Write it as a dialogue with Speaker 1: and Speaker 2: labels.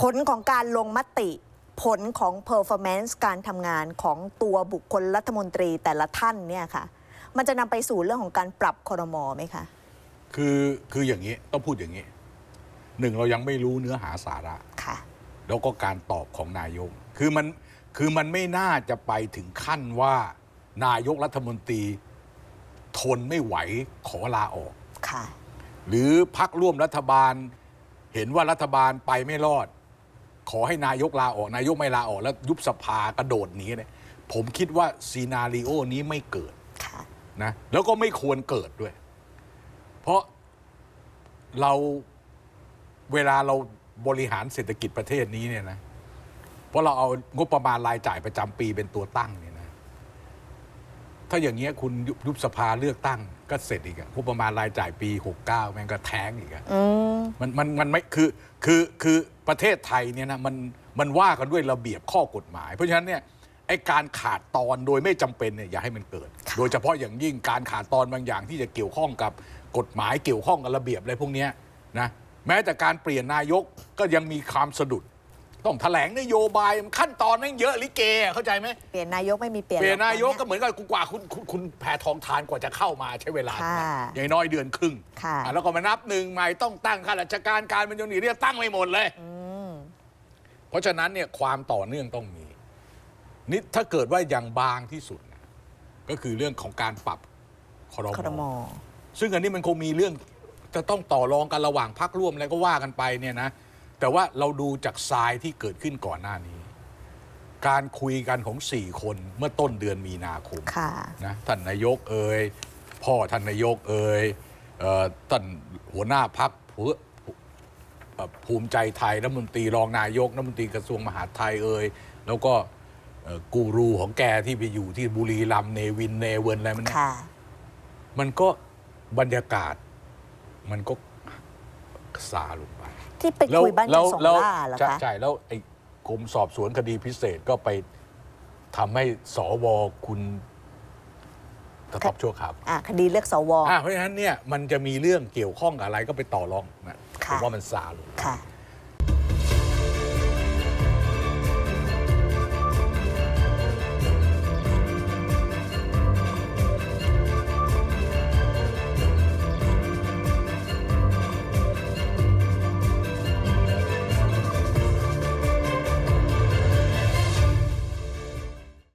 Speaker 1: ผลของการลงมติ ผลของ performance การทำงานของตัวบุคคลรัฐมนตรีแต่ละท่านเนี่ยค่ะ มันจะนำไปสู่เรื่องของการปรับครมไหมคะ
Speaker 2: คือคืออย่างนี้ต้องพูดอย่างนี้หนึ่งเรายังไม่รู้เนื้อหาสาระ
Speaker 1: ค่ะ
Speaker 2: แล้วก็การตอบของนายก คือมันคือมันไม่น่าจะไปถึงขั้นว่านายกรัฐมนตรีทนไม่ไหวขอลาออก
Speaker 1: ค่ะ
Speaker 2: หรือพักร่วมรัฐบาล เห็นว่ารัฐบาลไปไม่รอด ขอให้นายกลาออก นายกไม่ลาออกแล้วยุบสภากระโดดหนีเนี่ยผมคิดว่าซีนารีโอนี้ไม่เกิด
Speaker 1: ค่ะ
Speaker 2: นะแล้วก็ไม่ควรเกิดด้วย เพราะเราเวลาเราบริหารเศรษฐกิจประเทศนี้เนี่ยนะเพราะเราเอางบประมาณรายจ่ายประจำปีเป็นตัวตั้งเนี่ยนะ ถ้าอย่างเงี้ยคุณยุบยุบสภาเลือกตั้งก็เสร็จอีกอะงบประมาณรายจ่ายปี 69 แม่งก็แท้งอีกอะ
Speaker 1: อืม
Speaker 2: มันมันมันไม่คือคือคือประเทศไทยเนี่ยนะมันมันว่ากันด้วยระเบียบข้อกฎหมาย เพราะฉะนั้นเนี่ยไอการขาดตอนโดยไม่จำเป็นเนี่ยอย่าให้มันเกิด
Speaker 1: ค่ะ
Speaker 2: โดยเฉพาะอย่างยิ่งการขาดตอนบางอย่างที่จะเกี่ยวข้องกับกฎหมายเกี่ยวข้องกับระเบียบอะไรพวกเนี้ยนะแม้แต่การเปลี่ยนนายกก็ยังมีความสะดุด ต้องแถลงนโยบายมันขั้นตอนแม่งเยอะลิเกอะเข้าใจไหม
Speaker 1: เปลี่ยนนายกไม่มีเปลี่ยน
Speaker 2: เปลี่ยน
Speaker 1: หรอก
Speaker 2: นายกก็
Speaker 1: ตอ
Speaker 2: เหมือนกับกว่าคุณคุณคุณแพทองทานกว่าจะเข้ามาใช้เวลา
Speaker 1: ค่ะ
Speaker 2: อย่างน้อยเดือนครึ่ง
Speaker 1: ค่ะ
Speaker 2: อะแล้วก็มานับหนึ่งใหม่ต้องตั้งข้าราชการการเป็นอย่างนี้เนี่ยตั้งไม่หมดเลย
Speaker 1: อืม
Speaker 2: เพราะฉะนั้นเนี่ยความต่อเนื่องต้องมีนี่ถ้าเกิดว่าอย่างบางที่สุดนะก็คือเรื่องของการปรับคร
Speaker 1: ครม
Speaker 2: มซึ่งอันนี้มันคงมีเรื่องจะต้องต่อรองกันระหว่างพักร่วมอะไรก็ว่ากันไปเนี่ยนะ แต่ว่าเราดูจากทรายที่เกิดขึ้นก่อนหน้านี้ การคุยกันของสี่คนเมื่อต้นเดือนมีนาคม
Speaker 1: ค่ะ
Speaker 2: นะท่านนายกเอ่ยพ่อท่านนายกเอ่ยเอ่อท่านหัวหน้าพักภูมิใจไทยรัฐมนตรีรองนายกรัฐมนตรีกระทรวงมหาดไทยเอ่ยแล้วก็เอ่อกูรูของแกที่ไปอยู่ที่บุรีรัมย์เนวินเนเวินอะไรมันเนี่ย
Speaker 1: ค่ะ
Speaker 2: มันก็บรรยากาศมันก็ ซาลงไป
Speaker 1: ที่ไปคุยบ้านจันทร์สอง
Speaker 2: แล้ว
Speaker 1: ล่าเหรอ
Speaker 2: ใช่
Speaker 1: คะ
Speaker 2: ใช่แล้วไอ้กรมสอบสวนคดีพิเศษก็ไปทำให้สวคุณตะท็อปชั่วข่าว
Speaker 1: อะคดีเลือกสว
Speaker 2: อะเพราะฉะนั้นเนี่ยมันจะมีเรื่องเกี่ยวข้องกับอะไรก็ไปต่อรองนะผ
Speaker 1: ค่ะ
Speaker 2: มว่ามันซาลง
Speaker 1: ค่ะ